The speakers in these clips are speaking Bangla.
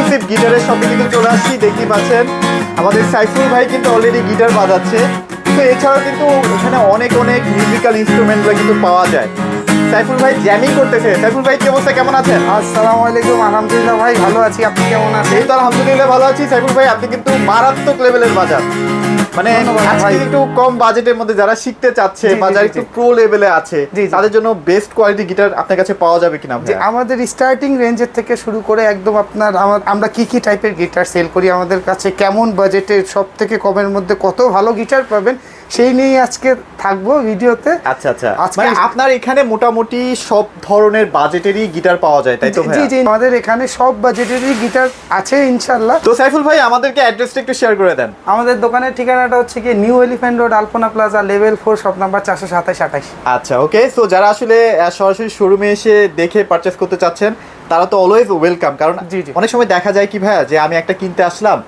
এক্সক্লুসিভ গিটারের শপে কিন্তু চলে আসছি দেখতে পাচ্ছেন। আমাদের সাইফুল ভাই কিন্তু অলরেডি গিটার বাজাচ্ছে। তো এছাড়াও কিন্তু এখানে অনেক অনেক মিউজিক্যাল ইনস্ট্রুমেন্টগুলো কিন্তু পাওয়া যায়। সাইফুল ভাই জ্যামিং করতেছে। সাইফুল ভাই কি অবস্থা? কেমন আছেন? আসসালামু আলাইকুম। আলহামদুলিল্লাহ ভাই ভালো আছি। আপনি কেমন আছেন? এই তো আলহামদুলিল্লাহ ভালো আছি। সাইফুল ভাই আপনি কিন্তু মারাত্মক লেভেলের বাজার মানে। একটু কম বাজেটের মধ্যে যারা শিখতে চাচ্ছে বা যারা একটু প্রো লেভেলে আছে। তাদের জন্য বেস্ট কোয়ালিটি গিটার আপনার কাছে পাওয়া যাবে কিনা আমাদের স্টার্টিং রেঞ্জের থেকে শুরু করে একদম আপনার আমার আমরা কি কি টাইপের গিটার সেল করি আমাদের কাছে কেমন বাজেটের সব থেকে কমের মধ্যে কত ভালো গিটার পাবেন সেই নিয়েই আজকে থাকব ভিডিওতে। আচ্ছা আচ্ছা। আজকে- মানে আপনার এখানে মোটামুটি সব ধরনের বাজেটেরই গিটার পাওয়া যায় তাই তো জি জি আমাদের এখানে সব বাজেটেরই গিটার আছে ইনশাল্লাহ তো সাইফুল ভাই আমাদেরকে অ্যাড্রেসটা একটু শেয়ার করে দেন। আমাদের দোকানের ঠিকানাটা হচ্ছে কি new Elephant road Alpana plaza level four shop number চারশো সাতাশ আঠাশ আচ্ছা ওকে। সো যারা আসলে সরাসরি শোরুমে এসে দেখে পারচেস করতে চাচ্ছেন তারা তো অলওয়েজ ওয়েলকাম কারণ। অনেক সময় দেখা যায় কি ভাইয়া যে আমি একটা কিনতে আসলাম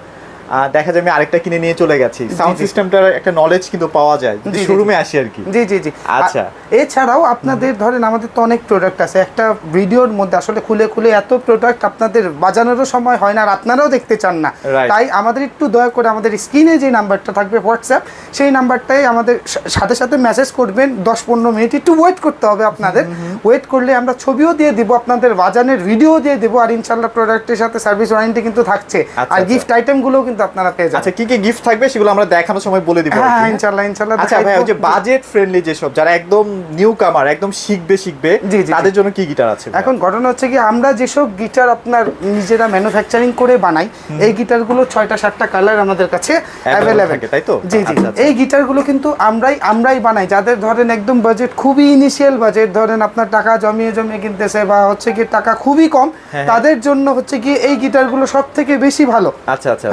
দেখা যায় আমি আরেকটা কিনে নিয়ে চলে গেছি। সাউন্ড সিস্টেমটার একটা নলেজ কিন্তু পাওয়া যায় জি, শোরুমে আসি আর কি। জি জি জি। আচ্ছা। এছাড়াও আপনাদের ধরেন আমাদের তো অনেক প্রোডাক্ট আছে একটা ভিডিওর মধ্যে আসলে খুলে খুলে এত প্রোডাক্ট আপনাদের বাজানোরও সময় হয় না আর আপনারাও দেখতে চান না। তাই আমাদের একটু দয়া করে আমাদের স্ক্রিনে যে নাম্বারটা থাকবে হোয়াটসঅ্যাপ সেই নাম্বারটাই আমাদের সাথে সাথে মেসেজ করবেন দশ পনেরো মিনিট একটু ওয়েট করতে হবে আপনাদের। ওয়েট করলে আমরা ছবিও দিয়ে দিব আপনাদের বাজানের ভিডিও দিয়ে দেবো আর ইনশাল্লাহ প্রোডাক্টের সাথে সার্ভিস ওয়ারেন্টি কিন্তু থাকছে। আচ্ছা, আর আচ্ছা। গিফট আইটেমগুলোও কিন্তু আপনারা পেয়ে যাবেন। আচ্ছা কি কি গিফট থাকবে সেগুলো আমরা দেখানোর সময় বলে দিব হ্যাঁ হ্যাঁ? আচ্ছা ভাই ওই যে বাজেট ফ্রেন্ডলি যেসব যারা একদম নিউ কামার একদম শিখবে শিখবে। তাদের জন্য কি গিটার আছে এখন ঘটনা হচ্ছে কি আমরা যেসব গিটার আপনার নিজেরা ম্যানুফ্যাকচারিং করে বানাই এই গিটারগুলো ছয়টা সাতটা কালার আমাদের কাছে অ্যাভেলেবেল তাই তো? জি জি। আচ্ছা, আচ্ছা। এই গিটারগুলো কিন্তু আমরাই আমরাই বানাই। যাদের ধরেন একদম বাজেট খুবই ইনিশিয়াল বাজেট ধরেন আপনার টাকা জমিয়ে জমিয়ে কিনতেছে বা হচ্ছে কি টাকা খুবই কম হ্যাঁ। তাদের জন্য হচ্ছে কি এই গিটারগুলো সব থেকে বেশি ভালো। আচ্ছা আচ্ছা।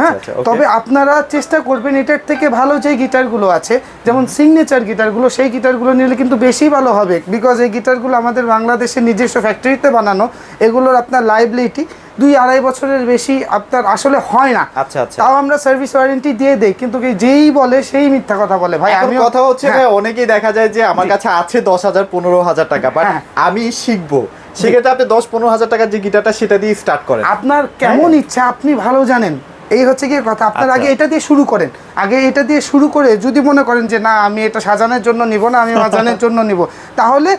তবে আপনারা চেষ্টা করবেন এটার থেকে ভালো যে গিটারগুলো আছে যেমন সিগনেচার গিটারগুলো সেই গিটারগুলো নিলে কিন্তু বেশি ভালো হবে। বিকজ এই গিটারগুলো আমাদের বাংলাদেশের নিজস্ব ফ্যাক্টরিতে বানানো এগুলোর আপনার লাইবিলিটি দুই আড়াই বছরের বেশি আপনার আসলে হয় না। আচ্ছা, আচ্ছা। তাও আমরা সার্ভিস ওয়ারেন্টি দিয়ে দেই কিন্তু যেই বলে সেই মিথ্যা কথা বলে। ভাই আমি কথা হচ্ছে ভাই অনেকেই দেখা যায় যে আমার কাছে আছে দশ হাজার পনেরো হাজার টাকা বাট হ্যাঁ। আমি শিখব। সেক্ষেত্রে আপনি দশ পনেরো হাজার টাকার যে গিটারটা সেটা দিয়ে স্টার্ট করেন। আপনার কেমন ইচ্ছা আপনি ভালো জানেন। এই হচ্ছে গিয়ে কথা। আপনার আচ্ছা। আগে এটা দিয়ে শুরু করেন। আগে এটা দিয়ে শুরু করে যদি মনে করেন যে না আমি এটা সাজানোর জন্য নিব না আমি সাজানোর জন্য নিব। তাহলে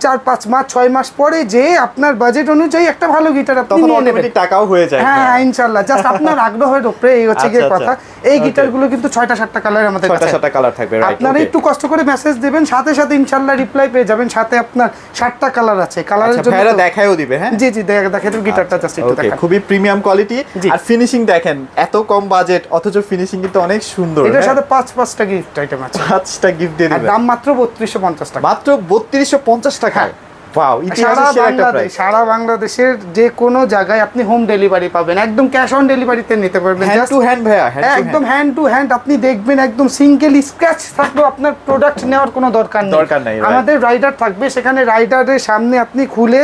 চার পাঁচ মাস ছয় মাস পরে যে আপনার বাজেট অনুযায়ী একটা ভালো গিটার আপনি নিয়ে নেবেন। টাকাও হয়ে যায়। হ্যাঁ ইনশাআল্লাহ ইনশাল্লাহ। জাস্ট আপনার আগ্রহের উপরে এই হচ্ছে গিয়ে আচ্ছা, কথা। আচ্ছা। এই. গিটারগুলো কিন্তু ছয়টা সাতটা কালার আমাদের ছয়টা কাছে। সাতটা কালার থাকবে আপনারা একটু কষ্ট করে মেসেজ দেবেন সাথে সাথে ইনশাল্লাহ রিপ্লাই পেয়ে যাবেন সাথে আপনার সাতটা কালার আছে। কালারের আচ্ছা জন্য ভাইরা দেখায়ও দিবে হ্যাঁ? জি জি দেখে দেখে তো গিটারটা জাস্ট একটু দেখান। খুবই প্রিমিয়াম কোয়ালিটি আর ফিনিশিং দেখেন এত কম বাজেট অথচ ফিনিশিং কিন্তু অনেক সুন্দর এটার হ্যাঁ? সাথে পাঁচ পাঁচটা গিফট আইটেম আছে। পাঁচটা গিফট দিয়ে দিবেন। দাম মাত্র বত্রিশশো পঞ্চাশ টাকা। মাত্র বত্রিশশো পঞ্চাশ টাকায়? ওয়াও সারা ইতিহাসের সেরা একটা প্রাইস সারা বাংলাদেশের যে কোনো জায়গায় আপনি হোম ডেলিভারি পাবেন। একদম ক্যাশ অন ডেলিভারিতে নিতে পারবেন। হ্যান্ড টু হ্যান্ড ভাইয়া। একদম হ্যান্ড টু হ্যান্ড আপনি দেখবেন একদম সিঙ্গেল স্ক্র্যাচ থাকলেও আপনার প্রোডাক্ট নেওয়ার কোনো দরকার নেই। দরকার নেই, আমাদের রাইডার থাকবে সেখানে রাইডারের সামনে আপনি খুলে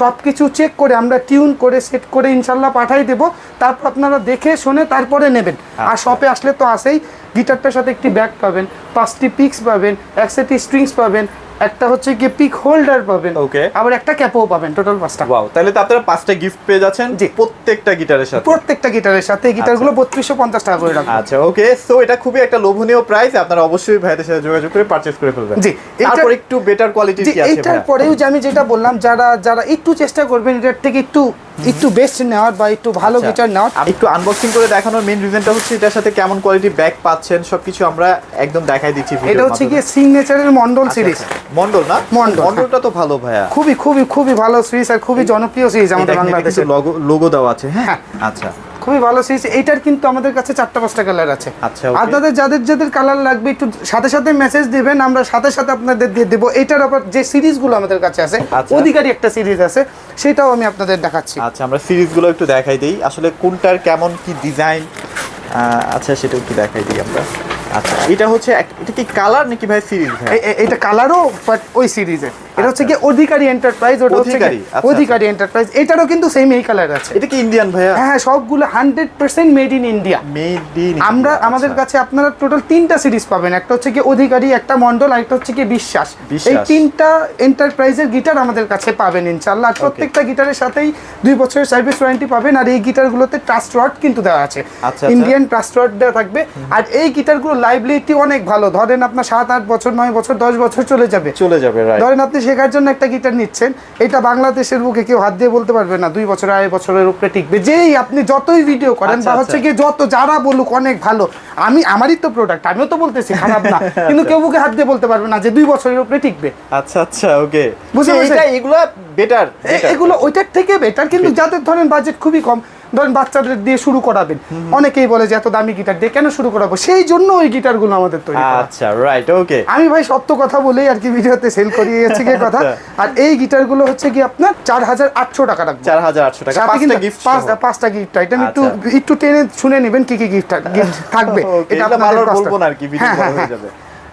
সব কিছু চেক করে আমরা টিউন করে সেট করে ইনশাল্লাহ পাঠাই দেব। তারপর আপনারা দেখে শুনে তারপরে নেবেন। আর আচ্ছা। শপে আসলে তো আসেই গিটারটার সাথে একটি ব্যাগ পাবেন পাঁচটি পিক্স পাবেন এক সেটি স্ট্রিংস পাবেন একটা হচ্ছে কি পিক হোল্ডার পাবেন ওকে আবার একটা ক্যাপও পাবেন টোটাল পাঁচটা। ওয়াও তাহলে তো আপনারা পাঁচটা গিফট পেয়ে যাচ্ছেন জি। প্রত্যেকটা গিটারের সাথে। প্রত্যেকটা গিটারের সাথে এই গিটারগুলো বত্রিশশো পঞ্চাশ টাকা করে রাখবেন আচ্ছা ওকে সো এটা খুবই একটা লোভনীয় প্রাইস আপনারা অবশ্যই ভাইদের সাথে যোগাযোগ করে পারচেজ করে ফেলবেন। জি, তারপর একটু বেটার কোয়ালিটি কি আছে এইটার পরেও যে আমি যেটা বললাম যারা যারা একটু চেষ্টা করবেন এটার থেকে একটু একটু বেস্ট নেওয়ার বা একটু ভালো আচ্ছা, গিটার নেওয়ার। আমি একটু আনবক্সিং করে দেখানোর মেইন রিজনটা হচ্ছে এটার সাথে কেমন কোয়ালিটি ব্যাগ পাচ্ছেন সবকিছু আমরা একদম দেখাই দিচ্ছি এটা হচ্ছে কি সিগনেচারের মন্ডল সিরিজ মন্ডল না? মন্ডল, মন্ডলটা তো ভালো ভাইয়া। খুবই খুবই খুবই ভালো সিরিজ আর খুবই জনপ্রিয় সিরিজ আমাদের বাংলাদেশে। লোগো লোগো দেওয়া আছে হ্যাঁ? হ্যাঁ। আচ্ছা। খুবই ভালো সিরিজ এইটার কিন্তু আমাদের কাছে চারটা পাঁচটা কালার আছে। আচ্ছা. আপনাদের যাদের যাদের কালার লাগবে একটু সাথে সাথে মেসেজ দিবেন আমরা সাথে সাথে আপনাদের দিয়ে দেবো। এটার আবার যে সিরিজগুলো আমাদের কাছে আছে আচ্ছা। অধিকারী একটা সিরিজ আছে সেটাও আমি আপনাদের দেখাচ্ছি। আচ্ছা আমরা সিরিজগুলো একটু দেখাই দিই। আসলে কোনটার কেমন কি ডিজাইন আচ্ছা সেটা একটু দেখাই দিই আমরা। আচ্ছা এটা হচ্ছে এটা কি কালার নাকি ভাই সিরিজ ভাই? এটা কালারও বাট ওই সিরিজের এটা হচ্ছে কি অধিকারী এন্টারপ্রাইজ ওটা হচ্ছে অধিকারী, কি- আচ্ছা, এন্টারপ্রাইজ এটারও কিন্তু সেম এই কালার আছে। এটা কি ইন্ডিয়ান ভাইয়া? হ্যাঁ হ্যাঁ সবগুলো hundred percent made in India made in আমরা আমাদের কাছে আপনারা টোটাল তিনটা সিরিজ পাবেন। একটা হচ্ছে কি অধিকারী একটা মন্ডল আর একটা হচ্ছে কি বিশ্বাস। এই তিনটা এন্টারপ্রাইজের গিটার আমাদের কাছে পাবেন ইনশাল্লাহ আর প্রত্যেকটা গিটারের সাথেই দুই বছরের সার্ভিস ওয়ারেন্টি পাবেন। আর এই গিটারগুলোতে ট্রাস্ট ওয়ার্ড কিন্তু দেওয়া আছে। আচ্ছা। ইন্ডিয়ান ট্রাস্ট ওয়ার্ড দেওয়া থাকবে। আর এই গিটারগুলো লাইবিলিটি অনেক ভালো। ধরেন আপনার সাত আট বছর নয় বছর দশ বছর চলে যাবে। চলে যাবে ধরেন আপনি শেখার জন্য একটা গিটার নিচ্ছেন এটা বাংলাদেশের বুকে কেউ হাত দিয়ে বলতে পারবে না দুই বছর আড়াই বছরের উপরে টিকবে। যেই আপনি যতই ভিডিও করেন আচ্ছা, বা হচ্ছে আচ্ছা। কি যত যারা বলুক অনেক ভালো আমি আমারই তো প্রোডাক্ট আমিও তো বলতেছি খারাপ না। কিন্তু কেউ বুকে হাত দিয়ে বলতে পারবে না যে দুই বছরের উপরে টিকবে। আচ্ছা আচ্ছা ওকে বুঝতে এগুলা বেটার এগুলো ওইটার থেকে বেটার কিন্তু যাদের ধরেন বাজেট খুবই কম ধরেন বাচ্চাদের দিয়ে শুরু করাবেন। অনেকেই বলে যে এত দামি গিটার দিয়ে কেন শুরু করাবো? সেই জন্য ওই গিটারগুলো আমাদের তৈরি আচ্ছা রাইট ওকে আমি ভাই সত্য কথা বলেই আর কি ভিডিওতে সেল করিয়ে যাচ্ছি কি কথা। আচ্ছা। আর এই গিটারগুলো হচ্ছে কি আপনার চার হাজার আটশো টাকা রাখব। চার হাজার আটশো টাকা। পাঁচটা গিফট পাঁচ- পাঁচটা গিফট আইটেম একটু আচ্ছা। একটু টেনে শুনে নেবেন কি কি গিফট গিফট থাকবে। এটা আপনাদের। বলব না আর কি ভিডিও হ্যাঁ, হ্যাঁ, হয়ে। যাবে।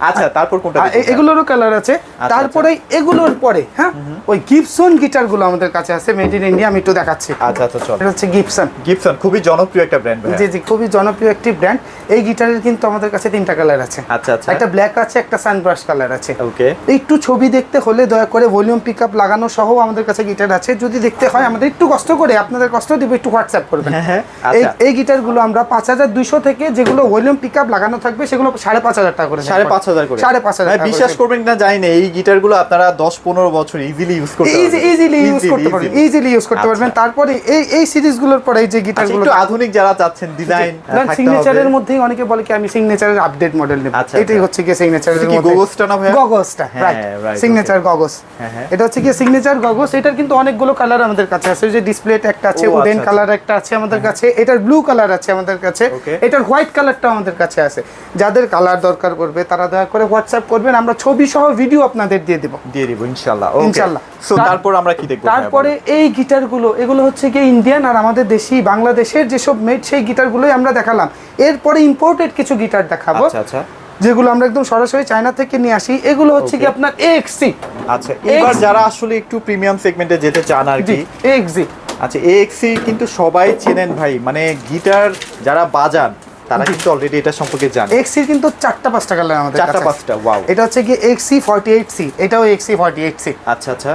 আচ্ছা তারপর কোনটা এগুলোরও কালার আছে। আচ্ছা। তারপরে এগুলোর পরে হ্যাঁ? ওই গিপসন গিটারগুলো আমাদের কাছে আছে মেড ইন ইন্ডিয়া আমি একটু দেখাচ্ছি। আচ্ছা আচ্ছা চল। এটা হচ্ছে গিপসন গিফটন খুবই জনপ্রিয় একটা ব্র্যান্ড জি জি খুবই জনপ্রিয় একটি ব্র্যান্ড এই গিটারের কিন্তু আমাদের কাছে তিনটা কালার আছে। আচ্ছা আচ্ছা। একটা ব্ল্যাক আছে একটা সানব্রাশ কালার আছে। ওকে একটু ছবি দেখতে হলে দয়া করে ভলিউম পিক আপ লাগানো সহ আমাদের কাছে গিটার আছে। যদি দেখতে হয় আমাদের একটু কষ্ট করে আপনাদের কষ্ট দিব একটু হোয়াটসঅ্যাপ করবেন। হ্যাঁ, হ্যাঁ, এই আচ্ছা। এই গিটারগুলো আমরা পাঁচ হাজার দুইশো থেকে যেগুলো ভলিউম পিক আপ লাগানো থাকবে সেগুলো সাড়ে পাঁচ হাজার টাকা করে সাড়ে পাঁচ হাজার করে। সাড়ে পাঁচ হাজার বিশ্বাস করবেন না জানি না এই গিটারগুলো আপনারা দশ পনেরো বছর ইজিলি ইউজ করতে ইজিলি ইউজ করতে পারবেন ইজিলি ইউজ করতে আচ্ছা। পারবেন তারপরে এই এই সিরিজগুলোর পরে যে আচ্ছা, গিটারগুলো একটু আধুনিক যারা চাচ্ছেন ডিজাইন সিগনেচারের মধ্যেই অনেকে বলে কি আমি সিগনেচারের আপডেট মডেল নেব। আচ্ছা, এটাই আচ্ছা। হচ্ছে কি সিগনেচারের কি গগসটা না ভাইয়া? গগসটা হ্যাঁ, রাইট সিগনেচার গগস। হ্যাঁ, হ্যাঁ। এটা হচ্ছে কি সিগনেচার গগস। এটার কিন্তু অনেকগুলো কালার আমাদের কাছে আছে। যে ডিসপ্লেতে একটা আছে উডেন আচ্ছা, কালার একটা আছে আমাদের কাছে। এটার ব্লু কালার আছে আমাদের কাছে। এটার হোয়াইট কালারটা আমাদের কাছে আছে। যাদের কালার দরকার পড়বে তারা দয়া করে হোয়াটসঅ্যাপ করবেন আমরা ছবি সহ ভিডিও আপনাদের দিয়ে দেব। দিয়ে দিব ইনশাআল্লাহ ইনশাআল্লাহ। সো তারপর আমরা কি দেখব তারপরে? এই গিটারগুলো এগুলো হচ্ছে কি ইন্ডিয়ান আর আমাদের দেশি বাংলাদেশের যেসব মেড সেই গিটারগুলোই আমরা দেখালাম। এরপরে ইম্পোর্টেড কিছু গিটার দেখাবো আচ্ছা আচ্ছা। যেগুলো আমরা একদম সরাসরি চায়না থেকে নিয়ে আসি। এগুলো হচ্ছে কি. আপনার এক্সি আচ্ছা এবার যারা আসলে একটু প্রিমিয়াম সেগমেন্টে যেতে চান আর কি এক্সি আচ্ছা এক্সি কিন্তু সবাই চেনেন ভাই। মানে গিটার যারা বাজান তারা কিন্তু অলরেডি এটা সম্পর্কে জানে। এক্সি কিন্তু চারটা পাঁচটা কালার আমাদের চারটা পাঁচটা ওয়াও এটা হচ্ছে কি এক্সি ফর্টি এইট সি এটাও এক্সি ফর্টি এইট সি আচ্ছা আচ্ছা।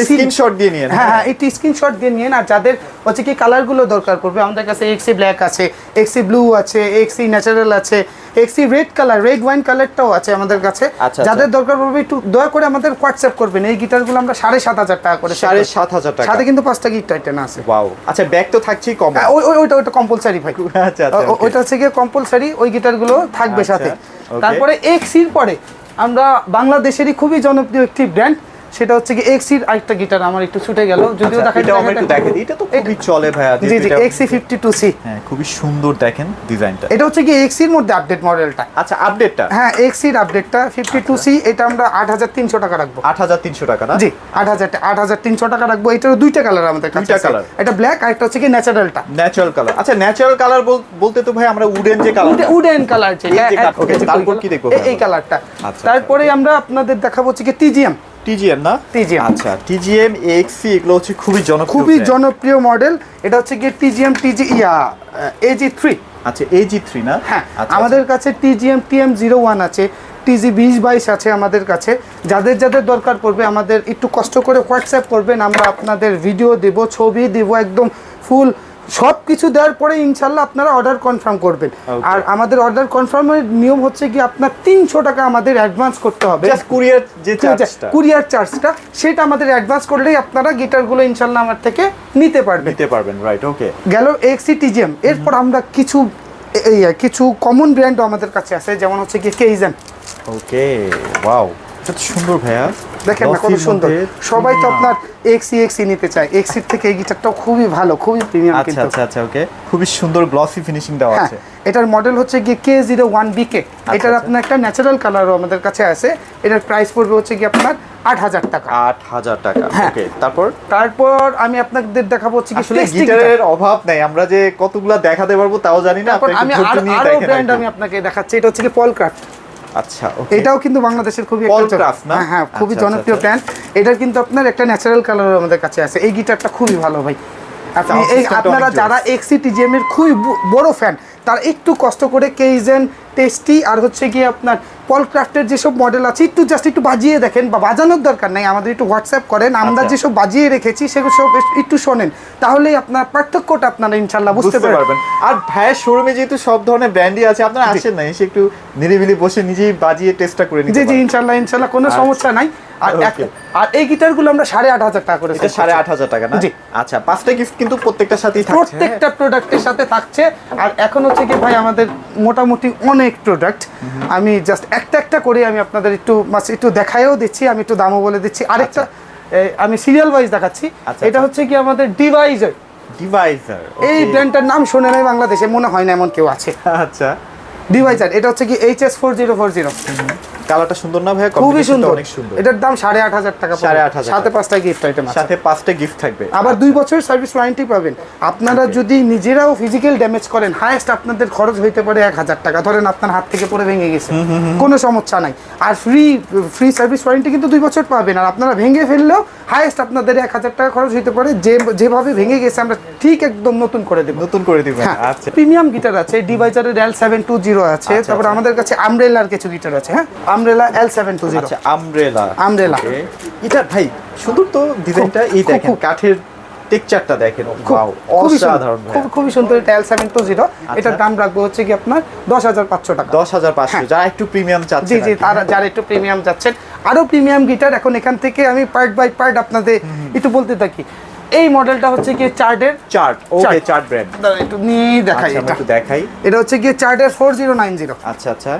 স্ক্রিনশট দিয়ে নিয়ে হ্যাঁ হ্যাঁ একটু স্ক্রিনশট দিয়ে নিয়ে আর যাদের হচ্ছে কি কালারগুলো দরকার পড়বে আমাদের কাছে এক্সি ব্ল্যাক আছে এক্সি ব্লু আছে এক্সি ন্যাচারাল আছে এক্সি রেড কালার রেড ওয়াইন কালারটাও আছে আমাদের কাছে। আচ্ছা, যাদের দরকার পড়বে একটু দয়া করে আমাদের হোয়াটসঅ্যাপ করবেন। এই গিটারগুলো আমরা সাড়ে সাত হাজার টাকা করে সাড়ে সাত হাজার টাকা। সাথে কিন্তু পাঁচটা গিটার টেন আছে। ওয়াও আচ্ছা ব্যাগ তো থাকছেই কম। হ্যাঁ, ওই ওই- ওইটা ওইটা কম্পালসারি ভাই। আচ্ছা আচ্ছা ওইটা হচ্ছে গিয়ে কম্পালসারি ওই গিটারগুলো থাকবে আচ্ছা, সাথে. তারপরে এক্সির পরে আমরা বাংলাদেশেরই খুবই জনপ্রিয় একটি ব্র্যান্ড সেটা হচ্ছে কি এক্সির আরেকটা গিটার আমার একটু ছুটে গেল। যদিও আচ্ছা, দেখা এটাও আমরা একটু দেখে দিই এটা তো খুবই চলে ভাইয়া জি জি এটা- এক্সি ফিফটি টু সি হ্যাঁ খুবই সুন্দর দেখেন ডিজাইনটা। এটা হচ্ছে কি এক্সির মধ্যে আপডেট মডেলটা আচ্ছা আপডেটটা হ্যাঁ এক্সির আপডেটটা ফিফটি টু সি এটা আমরা আট হাজার তিনশো টাকা রাখব। আট হাজার তিনশো টাকা না? জি আট হাজার আট হাজার তিনশো টাকা রাখব। এটারও দুইটা কালার আমাদের কাছে দুইটা colour? এটা ব্ল্যাক আর একটা হচ্ছে কি ন্যাচারালটা ন্যাচারাল কালার আচ্ছা ন্যাচারাল কালার বলতে তো ভাই আমরা উডেন যে কালার উডেন কালার যেটা যে। তারপর কি দেখব এই-? কালারটা আচ্ছা, তারপরে আমরা আপনাদের দেখাবো হচ্ছে কি টিজিএম টিজিএম না? TGM আচ্ছা টিজিএম এক্সি এগুলো হচ্ছে খুবই জনপ্রিয় খুবই জনপ্রিয় মডেল এটা হচ্ছে কি টিজিএম টিজি ইয়া এজি থ্রি আচ্ছা এজি থ্রি না? হ্যাঁ আচ্ছা, আমাদের কাছে টিজিএম টিএম জিরো ওয়ান আছে টিজি বিশ বাইশ আছে আমাদের কাছে। যাদের যাদের দরকার পড়বে আমাদের একটু কষ্ট করে হোয়াটসঅ্যাপ করবেন আমরা আপনাদের ভিডিও দেব ছবি দেব একদম ফুল সব কিছু দেওয়ার পরে ইনশাল্লাহ আপনারা অর্ডার কনফার্ম করবেন। আর আমাদের অর্ডার কনফার্মের নিয়ম হচ্ছে কি আপনার তিনশো টাকা আমাদের অ্যাডভান্স করতে হবে। কুরিয়ার যে চার্জটা কুরিয়ার চার্জটা সেটা আমাদের অ্যাডভান্স করলেই আপনারা গিটারগুলো ইনশাল্লাহ আমার থেকে নিতে পারবেন। নিতে পারবেন রাইট ওকে গেল এক্সি টিজিএম এরপর আমরা কিছু এই কিছু কমন ব্র্যান্ডও আমাদের কাছে আছে যেমন হচ্ছে কি কেইজেন ওকে ওয়াও সুন্দর ভাইয়া। দেখেন না কত সুন্দর। সবাই তো আপনার এক্সি এক্সি নিতে চায়। এক্সির থেকে এই গিটারটাও খুবই ভালো খুবই প্রিমিয়াম আচ্ছা কিন্তু। আচ্ছা আচ্ছা ওকে খুবই সুন্দর গ্লসি ফিনিশিং দেওয়া হ্যাঁ আছে। এটার মডেল হচ্ছে গিয়ে কে জিরো ওয়ান বিকে এটার আচ্ছা। আপনার একটা ন্যাচারাল কালারও আমাদের কাছে আছে। এটার প্রাইস পড়বে হচ্ছে কি আপনার আট হাজার টাকা। আট হাজার টাকা হ্যাঁ। ওকে তারপর? তারপর আমি আপনাদের দেখাবো হচ্ছে কি আসলে গিটারের অভাব নাই আমরা যে কতগুলা দেখাতে পারব তাও জানি না আমি আরও ব্র্যান্ড আমি আপনাকে দেখাচ্ছি এটা হচ্ছে কি পলক্রাফট আচ্ছা এটাও কিন্তু বাংলাদেশের খুবই? হ্যাঁ হ্যাঁ খুবই আচ্ছা, জনপ্রিয় প্যান্ট এটা এটার কিন্তু আপনার একটা ন্যাচারাল কালার আমাদের কাছে আছে। এই গিটারটা খুবই ভালো ভাই। আপনি এই আপনারা যারা এক্সি টিজিএম এর খুবই বড় ফ্যান তারা একটু কষ্ট করে কেইজেন টেস্টি আর হচ্ছে গিয়ে আপনার পল ক্রাফটের যেসব মডেল আছে একটু জাস্ট একটু বাজিয়ে দেখেন বা বাজানোর দরকার নাই আমাদের একটু হোয়াটসঅ্যাপ করেন আমরা আচ্ছা। যেসব বাজিয়ে রেখেছি সেগুলো সব একটু শোনেন তাহলেই আপনার পার্থক্যটা আপনারা ইনশাল্লাহ বুঝতে পারবেন। আর ভাইয়ের শোরুমে যেহেতু সব ধরনের ব্র্যান্ডই আছে আপনারা আসেন না এসে একটু নিরিবিলি বসে নিজেই বাজিয়ে টেস্টটা করে নিতে জি জি ইনশাল্লাহ ইনশাল্লাহ কোনো আচ্ছা। সমস্যা নাই। আর আর এই গিটারগুলো আমরা সাড়ে আট হাজার টাকা করে এটা সাড়ে আট হাজার টাকা না? জি। আচ্ছা পাঁচটা গিফট কিন্তু প্রত্যেকটার সাথেই? প্রত্যেকটা প্রোডাক্টের সাথে থাকছে। আর এখন হচ্ছে কি ভাই আমাদের মোটামুটি অনেক প্রোডাক্ট আমি জাস্ট একটা একটা করে আমি আপনাদের একটু মাছ একটু দেখায়ও দিচ্ছি আমি একটু দামও বলে দিচ্ছি। আরেকটা আমি সিরিয়াল ওয়াইজ দেখাচ্ছি। আচ্ছা, এটা আচ্ছা। হচ্ছে কি আমাদের ডিভাইজার ডিভাইজার এই ব্র্যান্ডটার নাম শুনে নাই বাংলাদেশে মনে হয় না এমন কেউ আছে। আচ্ছা। ডিভাইজার এটা হচ্ছে কি H S four zero four zero কালারটা সুন্দর না ভাই খুবই সুন্দর। অনেক সুন্দর। এটার দাম সাড়ে আট হাজার টাকা সাড়ে আট হাজার সাথে পাঁচটা গিফট আইটেম আছে। সাথে পাঁচটা গিফট থাকবে। আবার দুই বছরের সার্ভিস ওয়ারেন্টি পাবেন। আপনারা যদি নিজেরাও ফিজিক্যাল ড্যামেজ করেন হায়েস্ট আপনাদের খরচ হইতে পারে এক হাজার টাকা। ধরেন আপনার হাত থেকে পড়ে ভেঙে গেছে। কোনো সমস্যা নাই। আর ফ্রি ফ্রি সার্ভিস ওয়ারেন্টি কিন্তু দুই বছর পাবেন। আর আপনারা ভেঙে ফেললেও হায়েস্ট আপনাদের এক হাজার টাকা খরচ হইতে পারে। যে যেভাবে ভেঙে গেছে আমরা ঠিক একদম নতুন করে দেবো। নতুন করে দিবেন হ্যাঁ আচ্ছা। প্রিমিয়াম গিটার আছে ডিভাইজারের এল সেভেন টু জিরো আছে আচ্ছা, তারপর আচ্ছা। আমাদের কাছে আমব্রেলার কিছু গিটার আছে হ্যাঁ? Umbrella L seven two zero umbrella Umbrella। এটা ভাই সুন্দর তো ডিজাইনটা এই দেখেন কাঠের টেক্সচারটা দেখেন। ওয়াও অসাধারণ খুব- খুবই সুন্দর এটা সেভেন টু জিরো এটার দাম রাখব হচ্ছে কি আপনার দশ হাজার পাঁচশো টাকা। দশ হাজার পাঁচশো যারা একটু প্রিমিয়াম চাচ্ছে জি জি তারা যারা একটু প্রিমিয়াম যাচ্ছেন আরও প্রিমিয়াম গিটার এখন এখান থেকে আমি পার্ট বাই পার্ট আপনাদের একটু বলতে থাকি। এই মডেলটা হচ্ছে গিয়ে চার্টের চার্ট ওকে চার্ট ব্র্যান্ড একটু নিয়ে দেখাই আচ্ছা এটা। একটু দেখাই। এটা হচ্ছে গিয়ে চার্টের ফোর জিরো নাইন জিরো আচ্ছা আচ্ছা।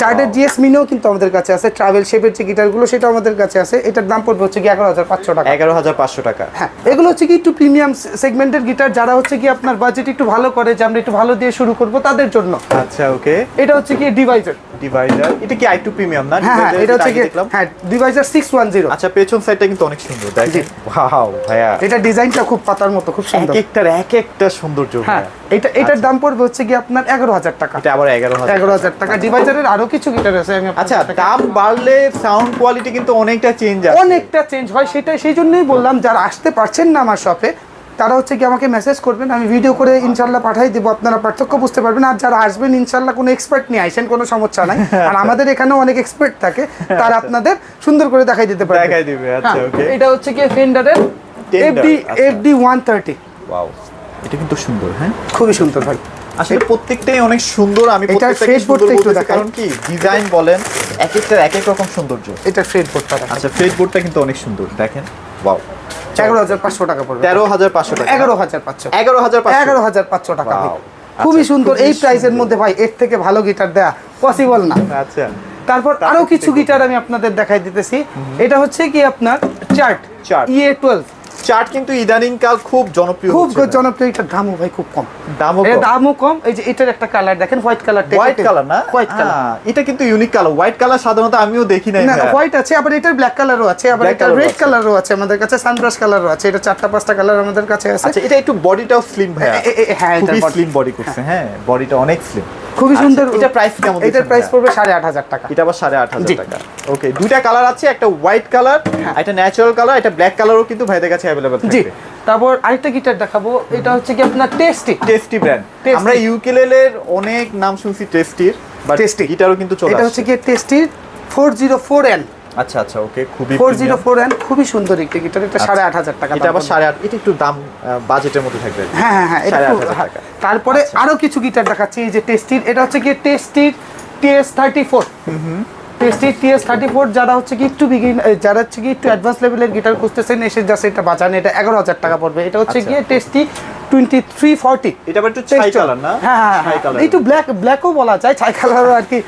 চার্টের জিএস মিনিও কিন্তু আমাদের কাছে আছে ট্রাভেল শেপের যে গিটারগুলো সেটা আমাদের কাছে আছে এটার দাম পড়বে হচ্ছে কি এগারো হাজার পাঁচশো টাকা। এগারো হাজার পাঁচশো টাকা। হ্যাঁ এগুলো হচ্ছে কি একটু প্রিমিয়াম সেগমেন্টের গিটার যারা হচ্ছে কি আপনার বাজেট একটু ভালো করে যে আমরা একটু ভালো দিয়ে শুরু করব তাদের জন্য। আচ্ছা ওকে। এটা হচ্ছে কি ডিভাইজার ডিভাইডার এটা কি আইটু প্রিমিয়াম না? হ্যাঁ হ্যাঁ এটা হচ্ছে কি হ্যাঁ ডিভাইজার সিক্স ওয়ান জিরো আচ্ছা পেছন সাইডটা কিন্তু অনেক সুন্দর দেখেন। ওয়াও ভাইয়া। এটা ডিজাইনটা খুব পাতার মতো খুব এক সুন্দর। একটার এক একটা সৌন্দর্য হ্যাঁ এটা এটার দাম পড়বে হচ্ছে কি আপনার এগারো হাজার টাকা। এটা আবার এগারো হাজার এগারো হাজার টাকা। ডিভাইজারের আরও কিছু গিটার আছে আচ্ছা দাম বাড়লে সাউন্ড কোয়ালিটি কিন্তু অনেকটা চেঞ্জ আছে অনেকটা চেঞ্জ হয় সেটাই সেই জন্যই বললাম যারা আসতে পারছেন না আমার শপে তারা হচ্ছে কি আমাকে মেসেজ করবেন আমি ভিডিও করে ইনশাল্লাহ পাঠাই দেবো আপনারা পার্থক্য বুঝতে পারবেন। আর যারা আসবেন ইনশাল্লাহ কোনো এক্সপার্ট নিয়ে আসেন কোনো সমস্যা নাই। আর আমাদের এখানেও অনেক এক্সপার্ট থাকে তারা আপনাদের সুন্দর করে দেখাই দিতে পারবে। দেখাই দিবে, আচ্ছা, okay. এটা হচ্ছে কি ফেন্ডারের এফডি আচ্ছা। এফডি ওয়ান থার্টি ওয়াও এটা কিন্তু সুন্দর হ্যাঁ? খুবই সুন্দর ভাই। আসলে প্রত্যেকটাই অনেক সুন্দর আমি প্রত্যেকটাকে face সুন্দর একটু দেখাই। কারণ কি ডিজাইন বলেন এক একটার এক এক রকম সৌন্দর্য। এটা ফ্রেড বোর্ডটা আচ্ছা ফেস বোর্ডটা কিন্তু অনেক সুন্দর দেখেন ওয়াও এগারো হাজার পাঁচশো টাকা পড়বে। তেরো হাজার পাঁচশো টাকা। এগারো হাজার পাঁচশো। এগারো হাজার এগারো হাজার পাঁচশো টাকা ভাই। খুবই আচ্ছা, সুন্দর। এই প্রাইসের মধ্যে ভাই এর থেকে ভালো গিটার দেয়া পসিবল না। আচ্ছা। তারপর আরও কিছু গিটার আমি আপনাদের দেখাই দিতেছি। এটা হচ্ছে কি আপনার চার্ট। ইএ টুয়েলভ চার্ট কিন্তু ইদানিং কাল খুব জনপ্রিয় খুব জনপ্রিয় এটার দামও ভাই খুব কম। দামও কম। দামও কম। এই যে এটার একটা কালার দেখেন হোয়াইট কালার হোয়াইট কালার না? হোয়াইট কালার এটা কিন্তু ইউনিক কালার হোয়াইট কালার সাধারণত আমিও দেখি নাই না হোয়াইট আছে আবার এটার ব্ল্যাক কালারও আছে আবার এটা ও রেড আছে। কালারও আছে আমাদের কাছে সানব্রাশ কালারও আছে এটা চারটা পাঁচটা কালার আমাদের কাছে আছে। আচ্ছা এটা একটু বডিটাও স্লিম এ- হ্যাঁ, body- স্লিম বডি করছে হ্যাঁ বডিটা অনেক স্লিম খুবই সুন্দর এটা প্রাইস কেমন এটার প্রাইস পড়বে সাড়ে আট হাজার টাকা। এটা আবার সাড়ে আট হাজার টাকা। ওকে দুইটা কালার আছে একটা হোয়াইট কালার একটা ন্যাচারাল কালার একটা ব্ল্যাক কালারও কিন্তু ভাইদের কাছে অ্যাভেলেবল জি। তারপর আরেকটা গিটার দেখাবো এটা হচ্ছে কি আপনার টেস্টি টেস্টি ব্র্যান্ড আমরা ইউকেলেলের অনেক নাম শুনছি টেস্টির বাট টেস্টি গিটারও কিন্তু চলে এটা হচ্ছে কি টেস্টির ফোর জিরো ফোর এন আচ্ছা আচ্ছা ওকে খুবই ফোর জিরো ফোর এন খুবই সুন্দর একটি গিটার এটা সাড়ে আট হাজার টাকা এটা আবার পড়বে। সাড়ে আট এটা একটু দাম বাজেটের মধ্যে থাকবে হ্যাঁ হ্যাঁ হ্যাঁ হ্যাঁ। টাকা। তারপরে আচ্ছা। আরও কিছু গিটার দেখাচ্ছি এই যে টেস্টির এটা হচ্ছে কি টেস্টির টিএস থার্টি ফোর টেস্টির টিএস থার্টি ফোর যারা হচ্ছে কি একটু বিগিন যারা হচ্ছে কি একটু অ্যাডভান্স লেভেলের গিটার খুঁজতেছেন এসে জাস্ট এটা বাঁচান এটা এগারো হাজার টাকা পড়বে। এটা হচ্ছে আচ্ছা। গিয়ে টেস্টি টোয়েন্টি থ্রি ফর্টি এটা একটু ছাই কালার না? হ্যাঁ হ্যাঁ হ্যাঁ একটু ব্ল্যাক ব্ল্যাকও বলা যায় ছাই কালারও আর কি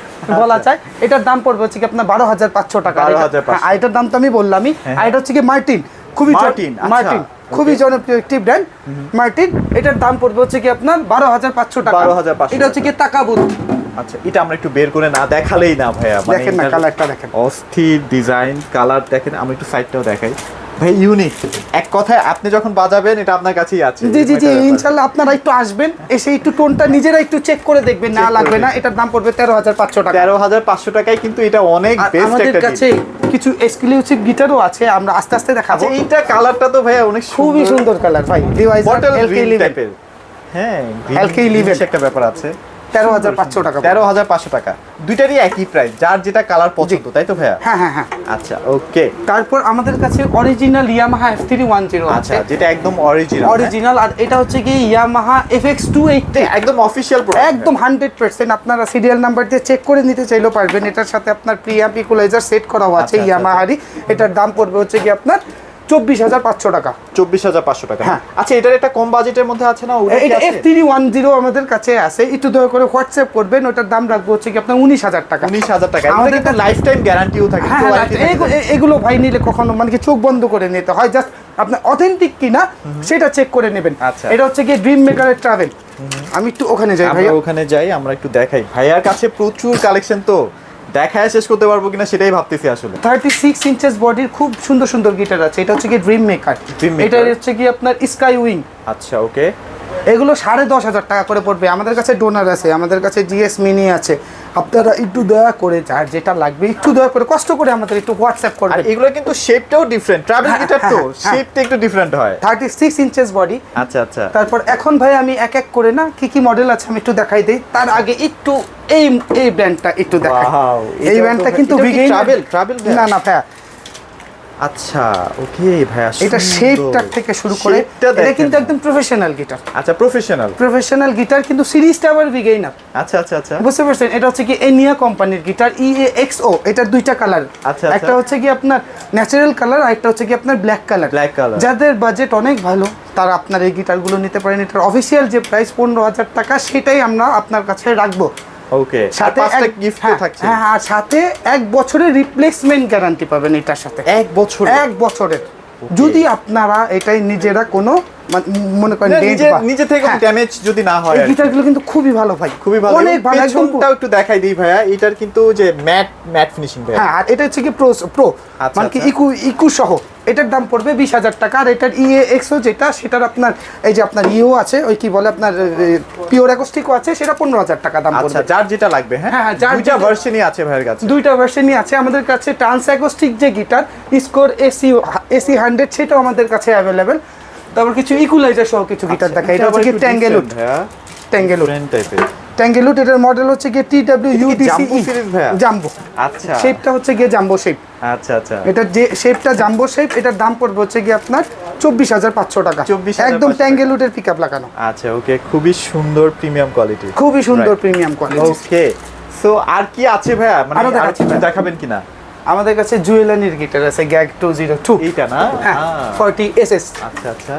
বলা যায়। এটার দাম পড়বে হচ্ছে কি আপনার বারো হাজার পাঁচশো টাকা। 12,500 আর এটার দাম তো আমি বললামই। আর এটা হচ্ছে কি মার্টিন খুবই মার্টিন, আচ্ছা, মার্টিন খুবই জনপ্রিয় একটি ব্র্যান্ড মার্টিন এটার দাম পড়বে হচ্ছে কি আপনার বারো হাজার পাঁচশো টাকা। 12,500 এটা হচ্ছে কি তাকাবুত। আচ্ছা এটা আমরা একটু বের করে না দেখালেই না ভাইয়া মানে দেখেন না কালারটা দেখেন। অস্থির ডিজাইন কালার দেখেন আমি একটু সাইডটাও দেখাই। ভাই ইউনিক এক কথায় আপনি যখন বাজাবেন এটা আপনার কাছেই আছে। জি জি জি। ইনশাল্লাহ আপনারা একটু আসবেন এসে একটু টোনটা নিজেরা একটু চেক করে দেখবেন না লাগবে না এটার দাম পড়বে তেরো হাজার পাঁচশো টাকা। তেরো হাজার পাঁচশো টাকায় কিন্তু এটা অনেক বেস্ট একটা কাছে কাছে কিছু এক্সক্লুসিভ গিটারও আছে আমরা আস্তে আস্তে দেখাবো। আচ্ছা এইটা কালারটা তো ভাই অনেক খুবই সুন্দর কালার ভাই। ডিভাইস এলকে ইলেভেন হ্যাঁ LK 11 একটা ব্যাপার আছে। তেরো হাজার পাঁচশো টাকা তেরো হাজার পাঁচশো টাকা। দুইটারই একই প্রাইস যার যেটা কালার পছন্দ তাই তো ভাইয়া? হ্যাঁ হ্যাঁ হ্যাঁ। আচ্ছা ওকে তারপর আমাদের কাছে original Yamaha F three one zero আচ্ছা যেটা একদম অরিজিনাল অরিজিনাল আর এটা হচ্ছে কি Yamaha F X two eight একদম অফিশিয়াল একদম হান্ড্রেড পার্সেন্ট আপনারা সিরিয়াল নাম্বার দিয়ে চেক করে নিতে চাইলেও পারবেন। এটার সাথে আপনার প্রিয়াম ইকুলাইজার সেট করাও আছে আচ্ছা, আচ্ছা, ইয়ামাহারি এটার দাম পড়বে হচ্ছে কি আপনার চব্বিশ হাজার পাঁচশো টাকা। চব্বিশ হাজার পাঁচশো টাকা। হ্যাঁ। আচ্ছা এটার একটা কম বাজেটের মধ্যে আছে না এটা এফ থ্রি ওয়ান জিরো আমাদের কাছে আছে। একটু দয়া করে হোয়াটসঅ্যাপ করবেন ওটার দাম রাখব হচ্ছে কি আপনার উনিশ হাজার টাকা। উনিশ হাজার টাকা। আমাদের কাছে- লাইফ টাইম গ্যারান্টিও থাকে হ্যাঁ হ্যাঁ এগুলো ভাই নিলে কখনো মানে কি চোখ বন্ধ করে নিতে হয়। জাস্ট আপনার অথেন্টিক কিনা সেটা চেক করে নেবেন। আচ্ছা। এটা হচ্ছে কি ড্রিম মেকারের ট্রাভেল আমি একটু ওখানে যাই ভাই ওখানে যাই আমরা একটু দেখাই। ভাইয়ার কাছে প্রচুর কালেকশন তো। দেখায় শেষ করতে পারব কিনা সেটাই ভাবতেছি আসলে। থার্টি সিক্স ইঞ্চেস বডির খুব সুন্দর সুন্দর গিটার আছে এটা হচ্ছে কি ড্রিম মেকার Dream Maker। এটা হচ্ছে কি আপনার স্কাই উইং আচ্ছা ওকে এগুলো সাড়ে দশ হাজার টাকা করে পড়বে। আমাদের কাছে ডোনার আছে আমাদের কাছে জিএস মিনি আছে। আপনারা একটু দয়া করে যার যেটা লাগবে একটু দয়া করে কষ্ট করে আমাদের একটু হোয়াটসঅ্যাপ আর করবেন এগুলো কিন্তু শেপটাও ডিফারেন্ট ট্রাভেল হ্যাঁ, গিটার তো হ্যাঁ, হ্যাঁ। শেপটা একটু ডিফারেন্ট হয়। থার্টি সিক্স ইঞ্চেস বডি আচ্ছা আচ্ছা। তারপর এখন ভাই আমি এক এক করে না কি কি মডেল আছে আমি একটু দেখাই দিই। তার আগে একটু এই এই ব্র্যান্ডটা একটু Wow, এই ব্র্যান্ডটা কিন্তু travel brand? না না ভাইয়া। আচ্ছা ওকে ভাইয়া এটা। শেপটার থেকে শুরু করে এটা কিন্তু একদম প্রফেশনাল গিটার আচ্ছা প্রফেশনাল প্রফেশনাল গিটার কিন্তু সিরিজটা আবার বিগেইনার আচ্ছা আচ্ছা আচ্ছা। বুঝতে পারছেন? এটা হচ্ছে কি এনিয়া কোম্পানির গিটার ই এ এক্স ও এটার দুইটা কালার আচ্ছা, আচ্ছা। একটা হচ্ছে কি আপনার ন্যাচারাল কালার আর একটা হচ্ছে কি আপনার ব্ল্যাক কালার ব্ল্যাক কালার যাদের বাজেট অনেক ভালো তারা আপনার এই গিটারগুলো নিতে পারেন। এটার অফিসিয়াল যে প্রাইস পনেরো হাজার টাকা সেটাই আমরা আপনার কাছে রাখব। ওকে সাথে গিফট হ্যাঁ, থাকছে। হ্যাঁ আর সাথে এক বছরের রিপ্লেসমেন্ট গ্যারান্টি পাবেন এটার সাথে। এক বছর এক বছরের। যদি আপনারা এটাই নিজেরা কোনো মানে মনে করেন নিজে থেকে ড্যামেজ যদি না হয় এই গিটারগুলো কিন্তু খুবই ভালো ভাই। খুবই ভালো। অনেক ভালো একদম একটু দেখাই দিই ভাইয়া। এটার কিন্তু যে ম্যাট ম্যাট ফিনিশিং ভাইয়া হ্যাঁ আর এটা হচ্ছে কি প্রো প্রো আচ্ছা, মানে কি। ইকু ইকু সহ এটার দাম পড়বে বিশ হাজার টাকা। আর এটার ইএ এক্সও যেটা সেটার আপনার এই যে আপনার ইও আছে ওই কি বলে আপনার পিওর অ্যাকোস্টিকও আছে সেটা পনেরো হাজার টাকা দাম আচ্ছা পড়বে। যার যেটা লাগবে হ্যাঁ? হ্যাঁ, হ্যাঁ, যার দুইটা ভার্সনই আছে ভাইয়ের কাছে। দুইটা ভার্সনই আছে। আমাদের কাছে ট্রান্স অ্যাকোস্টিক যে guitar score AC AC hundred সেটাও আমাদের কাছে অ্যাভেলেবেল তারপর কিছু ইকুলাইজার সহ কিছু গিটার আচ্ছা, দেখা এটা হচ্ছে কি ট্যাঙ্গেলুট ট্যাঙ্গেলুট ফ্রেন্ড ট্যাঙ্গেলুট এটার মডেল হচ্ছে গিয়ে টি ডাব্লিউ ইউডিসি জাম্বো আচ্ছা। শেপটা হচ্ছে গিয়ে জাম্বো শেপ আচ্ছা আচ্ছা। এটার যে শেপটা জাম্বো শেপ এটার দাম পড়বে হচ্ছে গিয়ে আপনার চব্বিশ হাজার পাঁচশো টাকা। 24,500 একদম টাকা। ট্যাঙ্গেলুটের পিক আপ লাগানো। আচ্ছা ওকে খুবই সুন্দর প্রিমিয়াম কোয়ালিটি খুবই সুন্দর প্রিমিয়াম কোয়ালিটি ওকে সো আর কি আছে ভাইয়া? মানে আর কিছু দেখাবেন কিনা? আমাদের কাছে জুয়েলানির গিটার আছে গ্যাগ টু জিরো টু এইটা না? হ্যাঁ ফর্টি এস এস আচ্ছা আচ্ছা।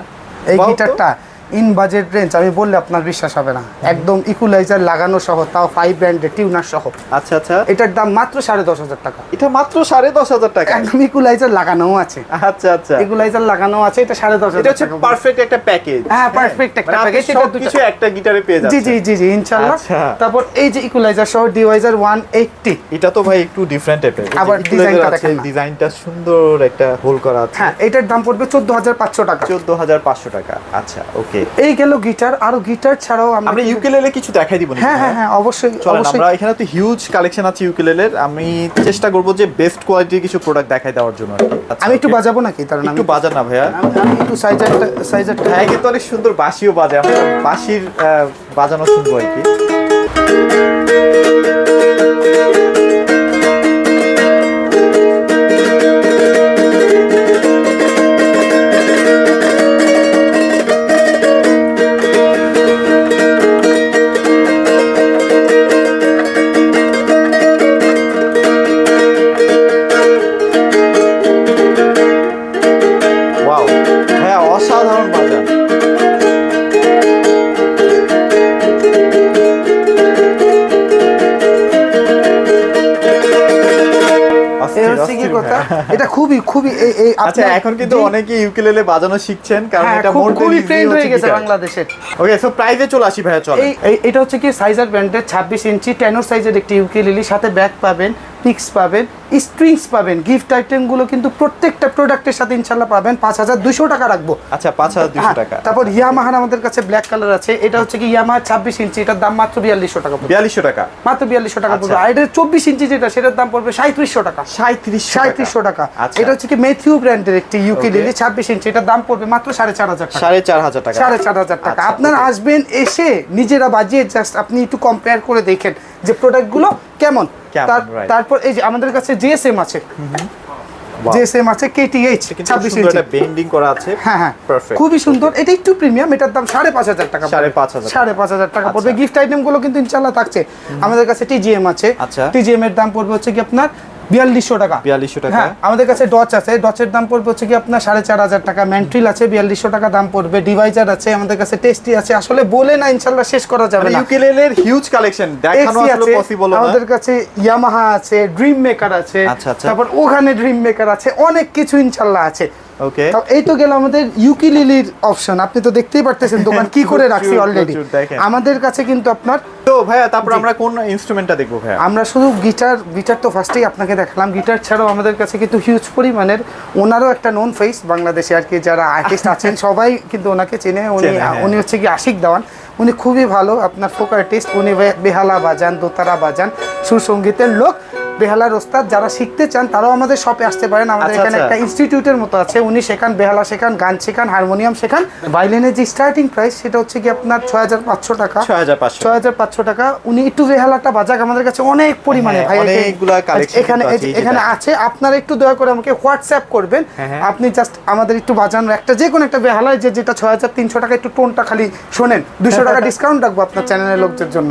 এই গিটারটা ইন বাজেট রেঞ্জ আমি বললে আপনার বিশ্বাস হবে না। একদম ইকুলাইজার লাগানো সহ তাও ফাইভ ব্র্যান্ডের টিউনার সহ। আচ্ছা আচ্ছা। এটার দাম মাত্র সাড়ে দশ হাজার টাকা। এটা মাত্র সাড়ে দশ হাজার টাকা? একদম ইকুলাইজার লাগানোও আছে। আচ্ছা আচ্ছা। ইকুলাইজার লাগানো আছে এটা সাড়ে দশ হাজার হচ্ছে পারফেক্ট একটা প্যাকেজ হ্যাঁ, perfect একটা package, এটা সব দুটো- কিছু একটা গিটারে পেয়ে জি যাচ্ছে জি জি জি ইনশাল্লাহ। আচ্ছা। তারপর এই যে ইকুলাইজার সহ ডিভাইজার ওয়ান এইটটি এটা তো ভাই একটু ডিফারেন্ট টাইপের আবার ডিজাইনটা দেখেন ডিজাইনটা সুন্দর একটা হোল করা আছে। হ্যাঁ এটার দাম পড়বে চোদ্দ হাজার পাঁচশো টাকা। চোদ্দ হাজার পাঁচশো টাকা। আচ্ছা ওকে। এই গেল গিটার আরও গিটার ছাড়াও আমরা ইউকেলেলে কিছু দেখাই দিব হ্যাঁ হ্যাঁ হ্যাঁ অবশ্যই অবশ্যই আমরা এখানে তো হিউজ কালেকশন আছে ইউকেলেলের আমি চেষ্টা করব যে বেস্ট কোয়ালিটির কিছু প্রোডাক্ট দেখাই দেওয়ার জন্য। আচ্ছা, আমি একটু? বাজাবো নাকি? তার নাম একটু বাজার না ভাইয়া। আমি আমি একটু সাইজারটা সাইজারটা হ্যাঁ কিন্তু অনেক সুন্দর বাঁশিও বাজে। আমরা বাঁশির বাজানো শুনব আর কি। এই- আচ্ছা এখন কিন্তু অনেকেই অনেকে ইউকেলেলে বাজানো শিখছেন কারণ হ্যাঁ, এটা মোর খুবই ট্রেন্ড হয়ে গেছে বাংলাদেশে। ওকে সো প্রাইজে চলে আসি ভাইয়া চল এই এটা হচ্ছে কি সাইজার ব্র্যান্ডের ছাব্বিশ ইঞ্চি টেনোর সাইজের একটি ইউকেলেলি সাথে ব্যাগ পাবেন পিক্স পাবেন স্ট্রিংস পাবেন গিফট আইটেমগুলো কিন্তু প্রত্যেকটা প্রোডাক্টের সাথে ইনশাল্লাহ পাবেন। পাঁচ হাজার দুশো টাকা রাখব। আচ্ছা পাঁচ হাজার দুশো হ্যাঁ, টাকা। তারপর ইয়ামাহার আমাদের কাছে ব্ল্যাক কালার আছে। এটা হচ্ছে কি ইয়ামাহা ছাব্বিশ ইঞ্চি এটার দাম মাত্র বিয়াল্লিশশো টাকা বিয়াল্লিশশো টাকা। মাত্র বিয়াল্লিশশো টাকা পড়বে। আচ্ছা। আর এটা চব্বিশ ইঞ্চি যেটা সেটার দাম পড়বে সাঁত্রিশশো টাকা। সাঁত্রিশ সাঁত্রিশশো টাকা। আচ্ছা। এটা হচ্ছে কি মেথিউ ব্র্যান্ডের একটি ইউকেলিলি ছাব্বিশ ইঞ্চি। এটার দাম পড়বে মাত্র সাড়ে চার হাজার টাকা। সাড়ে চার হাজার টাকা। সাড়ে চার হাজার টাকা। আচ্ছা, আপনারা আসবেন এসে নিজেরা বাজিয়ে জাস্ট আপনি একটু কম্পেয়ার করে দেখেন যে প্রোডাক্টগুলো কেমন. তারপর এই যে আমাদের কাছে জিএসএম আছে. জিএসএম আছে কেটিএইচ কিন্তু ছাব্বিশ সুন্দর ইঞ্চি এটা বেন্ডিং করা আছে। হ্যাঁ হ্যাঁ। পারফেক্ট খুবই সুন্দর। এটা একটু প্রিমিয়াম এটার দাম সাড়ে পাঁচ হাজার টাকা সাড়ে পাঁচ হাজার। সাড়ে পাঁচ হাজার টাকা পড়বে। আচ্ছা। গিফট আইটেমগুলো কিন্তু ইনশাল্লাহ থাকছে। আমাদের কাছে টিজিএম আছে। আচ্ছা। টিজিএম এর দাম পড়বে হচ্ছে কি আপনার বিয়াল্লিশশো টাকা। 4200 টাকা। হ্যাঁ আমাদের কাছে ডচ আছে। ডচের দাম পড়বে হচ্ছে কি আপনার সাড়ে চার হাজার টাকা। ম্যান্ট্রিল আছে বিয়াল্লিশশো টাকা দাম পড়বে। ডিভাইজার আছে আমাদের কাছে টেস্টি আছে। আসলে বলে না ইনশাল্লাহ শেষ করা যাবে না। ইউকেলেলের হিউজ কালেকশন দেখানো আসলে পসিবল না। আমাদের কাছে ইয়ামাহা আছে ড্রিম মেকার আছে। আচ্ছা, আচ্ছা। তারপর ওখানে ড্রিম মেকার আছে। অনেক কিছু ইনশাল্লাহ আছে। ওকে তো এই তো গেল আমাদের ইউকিলিলির অপশন আপনি তো দেখতেই পারতেছেন দোকান কি করে রাখছি অলরেডি আমাদের কাছে কিন্তু আপনার তো ভাইয়া তারপর আমরা কোন ইনস্ট্রুমেন্টটা দেখব ভাইয়া? আমরা শুধু গিটার গিটার তো ফার্স্টেই আপনাকে দেখালাম। গিটার ছাড়াও আমাদের কাছে কিন্তু হিউজ পরিমাণের ওনারও একটা নন ফেস বাংলাদেশে আর কি। যারা আর্টিস্ট আছেন সবাই কিন্তু ওনাকে চেনে। উনি হ্যাঁ। উনি হচ্ছে কি আশিক দেওয়ান। উনি খুবই ভালো আপনার ফোক আর্টিস্ট উনি বেহালা বাজান দোতারা বাজান সুরসঙ্গীতের লোক। বেহালার ওস্তাদ যারা শিখতে চান তারাও আমাদের শপে আসতে পারেন। আমাদের আচ্ছা, এখানে আচ্ছা। একটা ইনস্টিটিউটের মতো আছে উনি শেখান বেহালা শেখান গান শেখান হারমোনিয়াম শেখান। ভাইলিনের যে স্টার্টিং প্রাইস সেটা হচ্ছে কি আপনার ছয় হাজার পাঁচশো টাকা। ছয় হাজার পাঁচশো। ছয় হাজার পাঁচশো টাকা। উনি একটু বেহালাটা বাজাক আমাদের কাছে অনেক পরিমাণে হ্যাঁ, ভাই এখানে- এখানে আছে, আপনারা একটু দয়া করে আমাকে হোয়াটসঅ্যাপ করবেন। হ্যাঁ, হ্যাঁ। আপনি জাস্ট আমাদের একটু বাজানোর একটা যে কোনো একটা বেহালায় যে যেটা ছয় হাজার তিনশো টাকা একটু টোনটা খালি শোনেন। দুশো টাকা ডিসকাউন্ট রাখব আপনার চ্যানেলের লোকদের জন্য।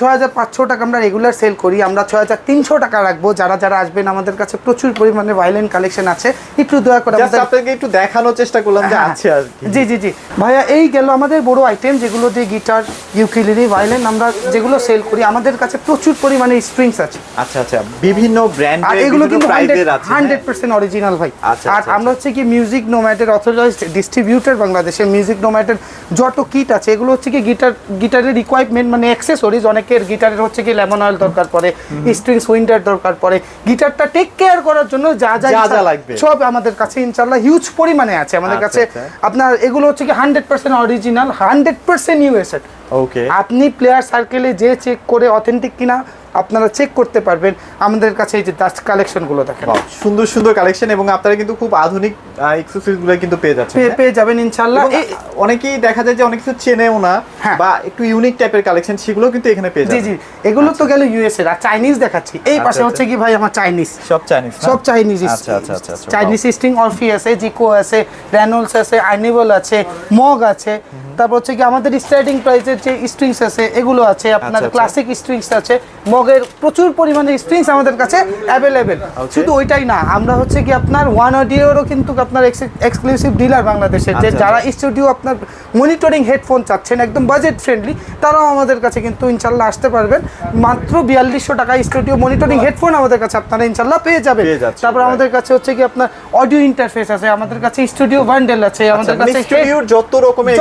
ছয় হাজার পাঁচশো টাকা আমরা রেগুলার সেল করি। আমরা ছয় হাজার তিনশো টাকা রাখব। যারা যারা আসবেন আমাদের কাছে প্রচুর পরিমাণে ভাইলেন কালেকশন আছে। একটু দয়া করে আপনাকে একটু দেখানোর চেষ্টা করলাম যে হ্যাঁ। আছে আর জি জি জি। ভাইয়া এই গেল আমাদের বড় আইটেম যেগুলো দিয়ে গিটার ইউকিলিনি ভায়োলিন আমরা যেগুলো সেল করি আমাদের কাছে প্রচুর পরিমাণে স্ট্রিংস আছে। আচ্ছা আচ্ছা। বিভিন্ন ব্র্যান্ড আর এগুলো কিন্তু হান্ড্রেড পার্সেন্ট অরিজিনাল ভাই। আচ্ছা, আর আচ্ছা, আমরা হচ্ছে কি মিউজিক নোম্যাটের অথরাইজড ডিস্ট্রিবিউটার বাংলাদেশের মিউজিক নোম্যাটের যত কিট আছে এগুলো হচ্ছে কি গিটার গিটারের রিকোয়ারমেন্ট মানে অ্যাক্সেসরিজ অনেকের গিটারের হচ্ছে কি লেমন অয়েল দরকার পড়ে স্ট্রিংস উইন্ডার দরকার পড়ে গিটারটা টেক কেয়ার করার জন্য যা যা যা লাগবে। সব আমাদের কাছে ইনশাল্লাহ হিউজ পরিমাণে আছে আমাদের আচ্ছা, কাছে আচ্ছা। আপনার এগুলো হচ্ছে কি hundred percent original hundred percent USA okay আপনি প্লেয়ার সার্কেলে যে চেক করে অথেন্টিক কিনা আপনারা চেক করতে পারবেন। আমাদের কাছে এই যে ডাস্ট কালেকশনগুলো দেখেন। সুন্দর সুন্দর কালেকশন এবং আপনারা কিন্তু খুব আধুনিক এক্সেসরিজগুলো কিন্তু পেয়ে যাচ্ছেন পেয়ে হ্যাঁ? যাবেন ইনশাল্লাহ এবং এই- অনেকেই দেখা যায় যে অনেক কিছু চেনেও না হ্যাঁ। বা একটু ইউনিক টাইপের কালেকশন সেগুলো কিন্তু এখানে পেয়ে জি যাবেন। জি এগুলো তো গেল ইউএস এর আর চাইনিজ দেখাচ্ছি। এই আচ্ছা, পাশে আচ্ছা। হচ্ছে কি ভাই আমার চাইনিজ সব চাইনিজ সব চাইনিজ আচ্ছা আচ্ছা আচ্ছা আচ্ছা। চাইনিজ স্ট্রিং অরফি আছে জিকো আছে র্যানোলস আছে আর্নিবল আছে মগ আছে। তারপর হচ্ছে কি আমাদের স্টার্টিং প্রাইসের যে স্ট্রিংস আছে এগুলো আছে। আপনার আচ্ছা, আচ্ছা। ক্লাসিক স্ট্রিংস আছে মগের প্রচুর পরিমাণে স্ট্রিংস আমাদের কাছে অ্যাভেলেবেল শুধু ওইটাই না আমরা হচ্ছে কি আপনার ওয়ান অডিওরও কিন্তু আপনার এক্সক্লুসিভ ডিলার বাংলাদেশের যে আচ্ছা, যারা স্টুডিও আপনার মনিটরিং হেডফোন চাচ্ছেন একদম বাজেট ফ্রেন্ডলি তারাও আমাদের কাছে কিন্তু ইনশাল্লাহ আসতে পারবেন। মাত্র বিয়াল্লিশশো টাকা স্টুডিও মনিটরিং হেডফোন আমাদের কাছে আপনারা ইনশাল্লাহ পেয়ে যাবেন। তারপর আমাদের কাছে হচ্ছে কি আপনার অডিও ইন্টারফেস আছে আমাদের কাছে স্টুডিও বান্ডেল আছে আমাদের কাছে স্টুডিওর যত রকমের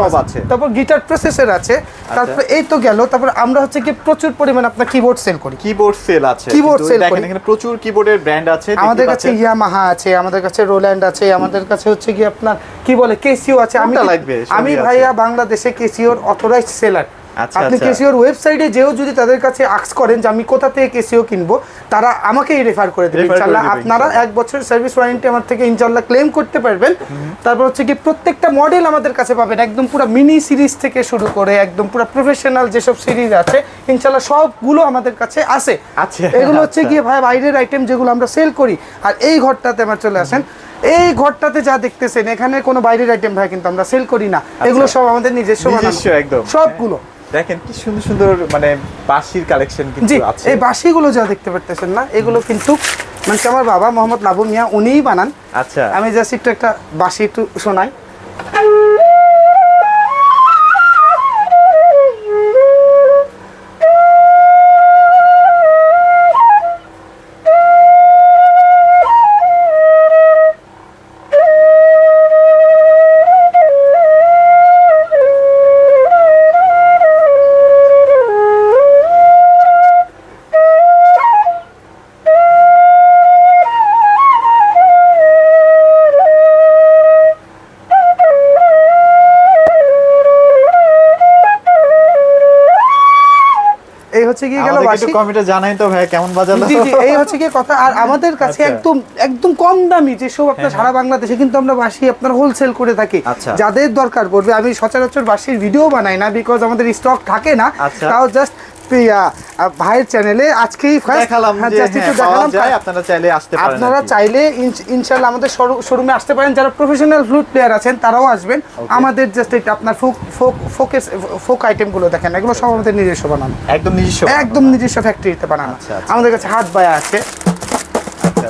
সব আছে। তারপর গিটার প্রসেসর আছে তারপর এই তো গেল তারপর আমরা হচ্ছে কি প্রচুর পরিমাণে আপনার কিবোর্ড সেল করি। কিবোর্ড সেল আছে। কিবোর্ড সেল করি। এখানে প্রচুর কিবোর্ডের ব্র্যান্ড আছে আমাদের কাছে ইয়ামাহা আছে আমাদের কাছে রোল্যান্ড আছে আমাদের কাছে হচ্ছে কি আপনার কি বলে কেসিও আছে। আমি লাগবে? আমি ভাইয়া বাংলাদেশে কেসিওর অথরাইজড সেলার আপনি আচ্ছা। কেসিওর ওয়েবসাইটে যেও যদি তাদের কাছে আক্স করেন যে আমি কোথা থেকে কেসিও কিনবো তারা আমাকেই রেফার করে দেবে ইনশাল্লাহ আপনারা এক বছরের সার্ভিস ওয়ারেন্টি আমার থেকে ইনশাল্লাহ ক্লেম করতে পারবেন। তারপর হচ্ছে কি প্রত্যেকটা মডেল আমাদের কাছে পাবেন একদম পুরো মিনি সিরিজ থেকে শুরু করে একদম পুরো প্রফেশনাল যেসব সিরিজ আছে ইনশাল্লাহ সবগুলো আমাদের কাছে আছে। আছে, এগুলো হচ্ছে আচ্ছা। গিয়ে ভাই বাইরের আইটেম যেগুলো আমরা সেল করি আর এই ঘরটাতে আমার চলে আসেন। এই ঘরটাতে যা দেখতেছেন এখানে কোনো বাইরের আইটেম ভাই কিন্তু আমরা সেল করি না। এগুলো সব আমাদের নিজস্ব একদম। সবগুলো। দেখেন কি সুন্দর সুন্দর মানে বাঁশির কালেকশন কিন্তু আছে। এই বাঁশিগুলো যা দেখতে পারতেছেন না এগুলো কিন্তু মানে আমার বাবা মোহাম্মদ লাবু মিয়া উনিই বানান। আচ্ছা। আমি জাস্ট একটু একটা বাঁশি একটু শোনাই। হচ্ছে গিয়ে গেল আমাদের বাঁশি জানাই তো ভাই কেমন বাজালো জি জি এই হচ্ছে গিয়ে কথা আর আমাদের কাছে আচ্ছা। একদম একদম কম দামি যে সব আপনার সারা বাংলাদেশে কিন্তু আমরা বাসি আপনার হোলসেল করে থাকি আচ্ছা। যাদের দরকার পড়বে আমি সচরাচর বাসির ভিডিও বানাই না বিকজ আমাদের স্টক থাকে না আচ্ছা। তাও জাস্ট ভাইয়ের চ্যানেলে আজকেই দেখালাম হ্যাঁ, হ্যাঁ, আপনারা চাইলে আসতে পারেন আপনারা চাইলে ইনশ- ইনশাল্লাহ আমাদের শোরুমে আসতে পারেন। যারা প্রফেশনাল ফ্লুট প্লেয়ার আছেন তারাও আসবেন। আমাদের জাস্ট এটা আপনার ফোক ফোক ফোকেস ফোক আইটেমগুলো দেখেন এগুলো সব আমাদের নিজস্ব বানানো। একদম নিজস্ব একদম নিজস্ব ফ্যাক্টরিতে বানানো। আচ্ছা, আচ্ছা। আমাদের কাছে হাত বায়া আছে। আচ্ছা।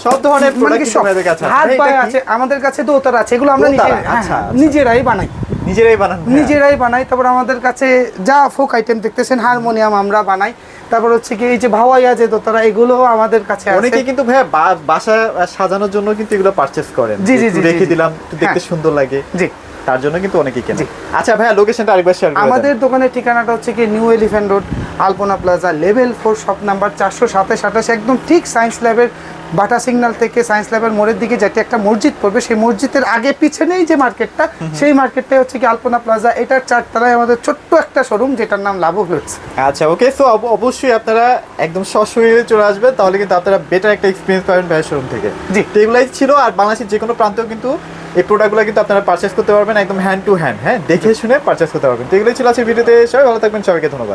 সব ধরনের মানে প্রোডাক্ট আপনাদের কাছে হাত বায়া আছে। আমাদের কাছে দোতারা আছে এগুলো আমরা হ্যাঁ। নিজেরাই বানাই। নিজেরাই বানান নিজেরাই বানাই তারপর আমাদের কাছে যা ফোক আইটেম দেখতেছেন হারমোনিয়াম আমরা বানাই। তারপর হচ্ছে কি এই যে ভাওয়াইয়া যে দোতারা এগুলো আমাদের কাছে অনেকে কিন্তু ভাইয়া বাসা সাজানোর জন্য কিন্তু এগুলো পারচেস করেন। জি, জি, জি, রেখে দিলাম দেখতে হ্যাঁ। সুন্দর লাগে। জি। তার জন্য কিন্তু অনেকেই কেনে আচ্ছা ভাইয়া লোকেশনটা আরেকবার শেয়ার আমাদের দোকানের ঠিকানাটা হচ্ছে কি new Elephant road Alpana plaza level four shop number চারশো সাতাশ আঠাশ একদম ঠিক সায়েন্স ল্যাবের বাটা সিগন্যাল থেকে সায়েন্স ল্যাবের মোড়ের দিকে যেটি একটা মসজিদ পড়বে সেই মসজিদের আগে পিছনেই যে মার্কেটটা সেই মার্কেটটাই হচ্ছে কি আলপনা প্লাজা। এটার চারতলায় আমাদের ছোট্ট একটা শোরুম যেটার নাম লাভো ফ্লুটস আচ্ছা ওকে সো অবশ্যই আপনারা একদম সশরীরে চলে আসবেন তাহলে কিন্তু আপনারা বেটার একটা এক্সপিরিয়েন্স পাবেন ভাইয়ের শোরুম থেকে। জি। তো এগুলাই ছিল আর বাংলাদেশের যে কোনো প্রান্তেও কিন্তু এই প্রোডাক্টগুলো কিন্তু আপনারা পারচেস করতে পারবেন একদম হ্যান্ড টু হ্যান্ড হ্যাঁ দেখে শুনে পারচেস করতে পারবেন। তো এগুলোই ছিল আছে ভিডিওতে সবাই ভালো থাকবেন সবাইকে ধন্যবাদ।